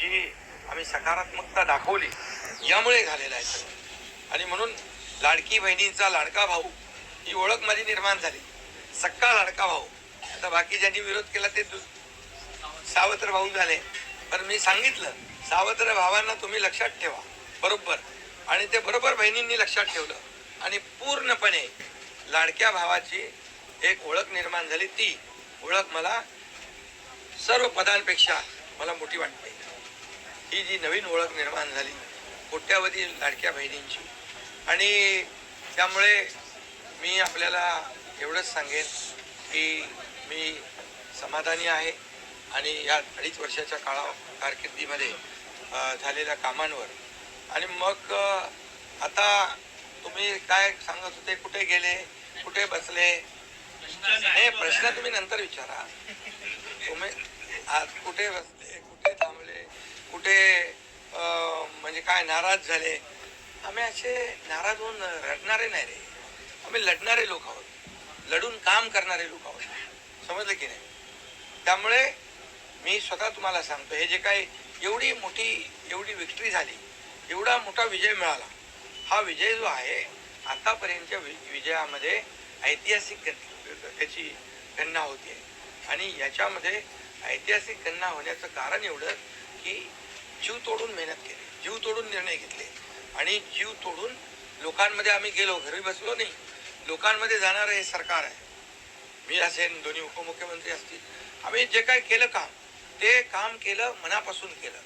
जी आम्ही सकारात्मकता दाखवली यामुळे झालेलं आहे सगळं. आणि म्हणून लाडकी बहिणींचा लाडका भाऊ ही ओळख माझी निर्माण झाली. सक्का लाडका भाऊ. आता बाकी ज्यांनी विरोध केला ते सावत्र भाऊ झाले. पण मी सांगितलं सावत्र भावांना तुम्ही लक्षात ठेवा. बरोबर. आणि ते बरोबर बहिणींनी लक्षात ठेवलं. आणि पूर्णपणे लाडक्या भावाची एक ओळख निर्माण झाली. ती ओळख मला सर्व पदांपेक्षा मला मोठी वाटते. ही जी नवीन ओळख निर्माण झाली कोट्यावधी लाडक्या बहिणींची. आणि त्यामुळे मी आपल्याला एवढंच सांगेन की मी समाधानी आहे आणि या अडीच वर्षाच्या काळा कारकिर्दीमध्ये झालेल्या कामांवर. आणि मग आता तुम्ही काय सांगत होते कुठे गेले कुठे बसले? हे प्रश्न तुम्ही नंतर विचारा. तुम्ही आज कुठे बसले कुठे थांबले? कुठे म्हणजे काय नाराज झाले? आम्ही असे नाराज होऊन रडणारे नाही रे. आम्ही लढणारे लोक आहोत. लढून काम करणारे लोक आहोत. समजलं की नाही? त्यामुळे मी स्वतः तुम्हाला सांगतो हे जे काही एवढी मोठी एवढी विक्ट्री झाली एवढा मोठा विजय मिळाला हा विजय जो आहे आतापर्यंतच्या वि- विजयामध्ये ऐतिहासिक त्याची गणना होती आणि याच्यामध्ये ऐतिहासिक गणना होण्याचं कारण एवढं की जीव तोडून मेहनत केली जीव तोडून निर्णय घेतले. आणि जीव तोडून लोकांमध्ये आम्ही गेलो घरी बसलो नाही. लोकांमध्ये जाणारं हे सरकार आहे. मी असेन दोन्ही उपमुख्यमंत्री असतील. आम्ही जे काय केलं काम ते काम केलं मनापासून केलं.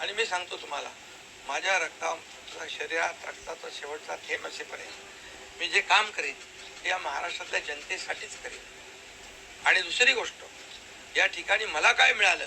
आणि मी सांगतो तुम्हाला माझ्या रक्ता शरीरात रक्ताचा शेवटचा थेंब असेपर्यंत मी जे काम करेन ते या महाराष्ट्रातल्या जनतेसाठीच करेन. आणि दुसरी गोष्ट या ठिकाणी मला काय मिळालं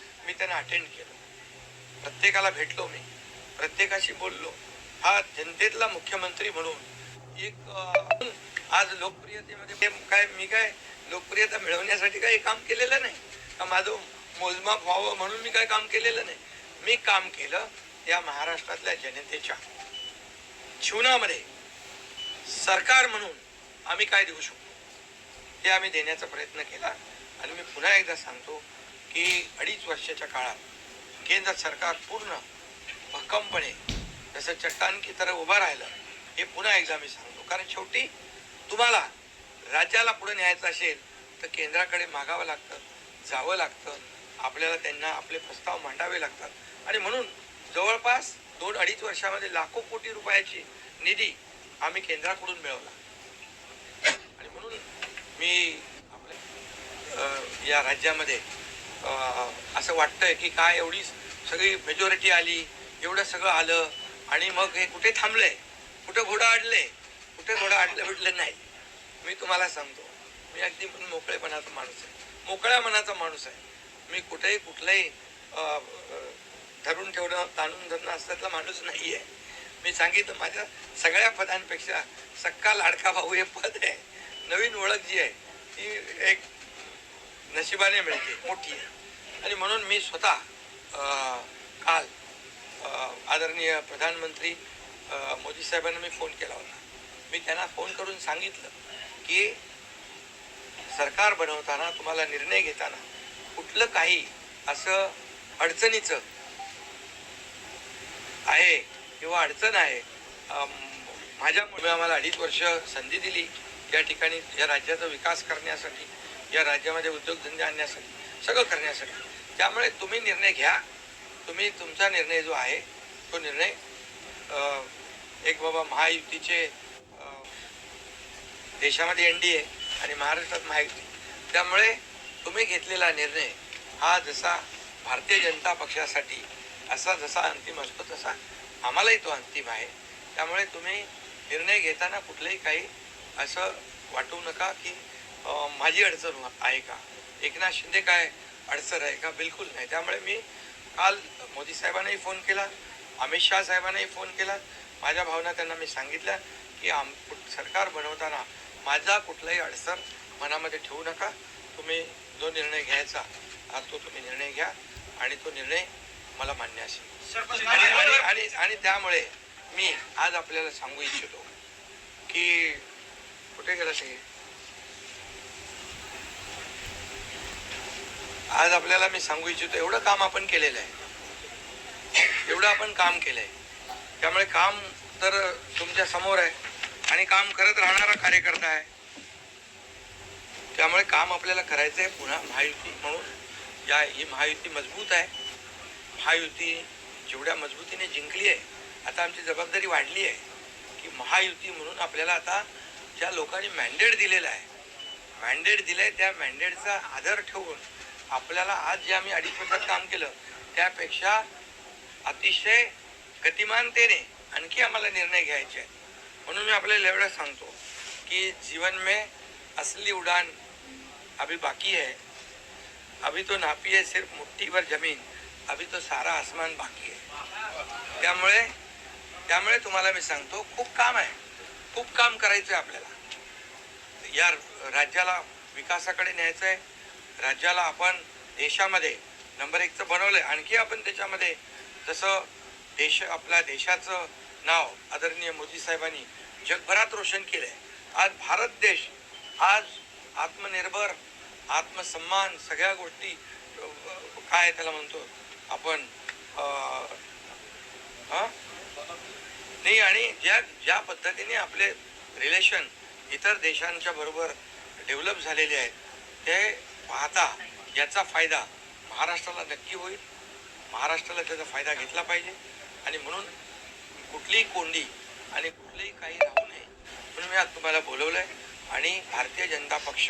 मी त्यांना अटेंड केलं. प्रत्येकाला भेटलो मी. प्रत्येकाशी बोललो. हा जनतेतला मुख्यमंत्री म्हणून एक आज लोकप्रियतेमध्ये ते काय मी काय लोकप्रियता मिळवण्यासाठी काही काम केलेलं नाही? का माझं मोजमाप व्हावं म्हणून मी काय काम केलेलं नाही? मी काम केलं या महाराष्ट्रातल्या जनतेच्या जीवनामध्ये. सरकार म्हणून आम्ही काय देऊ शकतो? हे आम्ही देण्याचा प्रयत्न केला. आणि मी पुन्हा एकदा सांगतो की अडीच वर्षाच्या काळात केंद्र सरकार पूर्ण भक्कमपणे जसं चट्टान की उभं राहिलं हे पुन्हा एकदा मी सांगतो. कारण शेवटी तुम्हाला राज्याला पुढे न्यायचं असेल तर केंद्राकडे मागावं लागतं जावं लागतं. आपल्याला त्यांना आपले प्रस्ताव मांडावे लागतात. आणि म्हणून जवळपास दोन अडीच वर्षामध्ये लाखो कोटी रुपयाची निधी आम्ही केंद्राकडून मिळवला. आणि म्हणून मी आपल्या या राज्यामध्ये असं वाटतंय की काय एवढी सगळी मेजॉरिटी आली एवढं सगळं आलं आणि मग हे कुठे थांबलंय? कुठे घोडा अडले कुठे घोडा अडलं भेटलं नाही. मी तुम्हाला सांगतो मी अगदी मोकळेपणाचा माणूस आहे. मोकळ्या मनाचा माणूस आहे. मी कुठेही कुठलंही धरून ठेवणं ताणून धरणं असल्यातला माणूस नाही आहे मी सांगितलं माझ्या सगळ्या पदांपेक्षा सक्का लाडका भाऊ हे पद आहे. नवीन ओळख जी आहे ती एक नशिबाने मिळते मोठी आहे. आणि म्हणून मी स्वतः काल आदरणीय प्रधानमंत्री मोदी साहेबांना मी फोन केला होता. मी त्यांना फोन करून सांगितलं की सरकार बनवताना तुम्हाला निर्णय घेताना कुठलं काही असं अडचणीचं आहे किंवा अडचण आहे माझ्यामुळे आम्हाला अडीच वर्ष संधी दिली या ठिकाणी या राज्याचा विकास करण्यासाठी. या राज्यामध्ये उद्योगधंदे आणण्यासाठी सगळं करण्यासाठी. त्यामुळे तुम्ही निर्णय घ्या. तुम्ही तुमचा निर्णय जो आहे तो निर्णय एक बाबा महायुतीचे देशामध्ये एन डी ए आणि महाराष्ट्रात महायुती. त्यामुळे तुम्ही घेतलेला निर्णय हा जसा भारतीय जनता पक्षासाठी असा जसा अंतिम असतो तसा आम्हालाही तो अंतिम आहे. त्यामुळे तुम्ही निर्णय घेताना कुठलंही काही असं वाटू नका की माझी अडचण आहे का? एकनाथ शिंदे काय अडचण आहे का? बिलकुल नाही. त्यामुळे मी काल मोदी साहेबांनाही फोन केला अमित शहा साहेबांनाही फोन केला. माझ्या भावना त्यांना मी सांगितल्या की आम सरकार बनवताना माझा कुठलाही अडचण मनामध्ये ठेवू नका. तुम्ही जो निर्णय घ्यायचा तो तुम्ही निर्णय घ्या आणि तो निर्णय मला मान्य असेल. आणि आणि त्यामुळे मी आज आपल्याला सांगू इच्छितो की कुठे गेला ते? आज आपल्याला मी सांगू इच्छितो एवढं काम आपण केलेलं आहे. एवढं आपण काम केलंय. त्यामुळे काम तर तुमच्यासमोर आहे आणि काम करत राहणारा कार्यकर्ता आहे. त्यामुळे काम आपल्याला करायचं आहे पुन्हा महायुती म्हणून. या ही महायुती मजबूत आहे. महायुती जेवढ्या मजबूतीने जिंकली आहे आता आमची जबाबदारी वाढली आहे की महायुती म्हणून आपल्याला आता ज्या लोकांनी मॅन्डेट दिलेलं आहे मॅन्डेट आहे त्या मॅन्डेटचा आदर ठेवून आपल्याला आज जे आम्ही अडीच वर्षात काम केलं त्यापेक्षा अतिशय गतिमानतेने आणखी आम्हाला निर्णय घ्यायचे आहेत. म्हणून मी आपल्याला एवढं सांगतो की जीवन में असली उड़ान अभी बाकी है. अभी तो नापी है सिर्फ मुट्ठी भर जमीन अभी तो सारा आसमान बाकी है. त्यामुळे त्यामुळे तुम्हाला मी सांगतो खूप काम आहे. खूप काम करायचं आहे आपल्याला. या राज्याला विकासाकडे न्यायचं आहे राज्याला आपण देशामध्ये नंबर एकचं बनवलंय. आणखी आपण त्याच्यामध्ये जसं देश आपल्या देशाचं नाव आदरणीय मोदी साहेबांनी जगभरात रोशन केलं आहे आज भारत देश आज आत्मनिर्भर आत्मसन्मान सगळ्या गोष्टी काय त्याला म्हणतो आपण नाही आणि ज्या ज्या पद्धतीने आपले रिलेशन इतर देशांच्या बरोबर डेव्हलप झालेले आहेत ते पाहता याचा फायदा महाराष्ट्राला नक्की होईल. महाराष्ट्राला त्याचा फायदा घेतला पाहिजे. आणि म्हणून कुठलीही कोंडी आणि कुठलंही काही राहू नये. म्हणून मी आज तुम्हाला बोलवलं आहे आणि भारतीय जनता पक्ष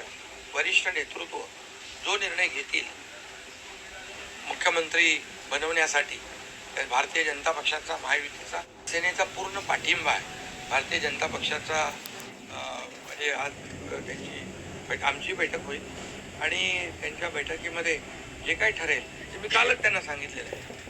वरिष्ठ नेतृत्व जो निर्णय घेतील मुख्यमंत्री बनवण्यासाठी त्या भारतीय जनता पक्षाचा महायुतीचा सेनेचा पूर्ण पाठिंबा आहे. भारतीय जनता पक्षाचा म्हणजे आज त्यांची आमची बैठक होईल. आणि त्यांच्या बैठकीमध्ये जे काही ठरेल ते मी कालच त्यांना सांगितलेलं आहे.